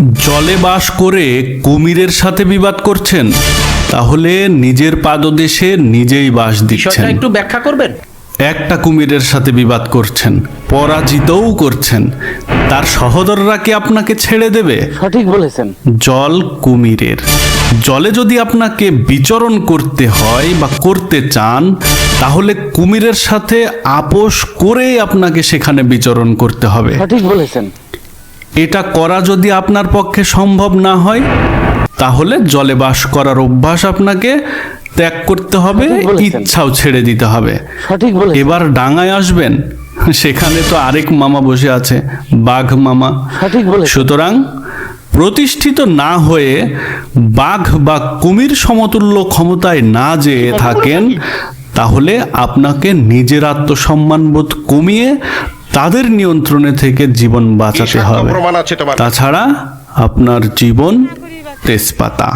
জলে বাস করে কুমিরের সাথে বিবাদ করছেন তাহলে নিজের পাদদেশে নিজেই বাস দিচ্ছেন। একটু ব্যাখ্যা করবেন? একটা কুমিরের সাথে বিবাদ করছেন পরাজিতও করছেন তার সহোদররা কি আপনাকে ছেড়ে দেবে? সঠিক বলেছেন। জল কুমিরের। জলে যদি আপনাকে বিচরণ করতে হয় বা করতে চান তাহলে কুমিরের সাথে আপোষ করেই আপনাকে সেখানে বিচরণ করতে হবে। সঠিক বলেছেন। এটা করা যদি আপনার পক্ষে সম্ভব না হয় তাহলে জলে বাস করার অভ্যাস আপনাকে ত্যাগ করতে হবে ইচ্ছাও ছেড়ে দিতে হবে। এবার ডাঙায় আসবেন সেখানে তো আরেক মামা বসে আছে বাঘ মামা। সুতরাং প্রতিষ্ঠিত না হয়ে বাঘ বা কুমির সমতুল্য ক্ষমতায় না যেয়ে থাকেন তাহলে আপনাকে নিজের আত্মসম্মানবোধ কমিয়ে তাদের নিয়ন্ত্রণে থেকে জীবন বাঁচাতে হবে। তাছাড়া আপনার জীবন তেজপাতা।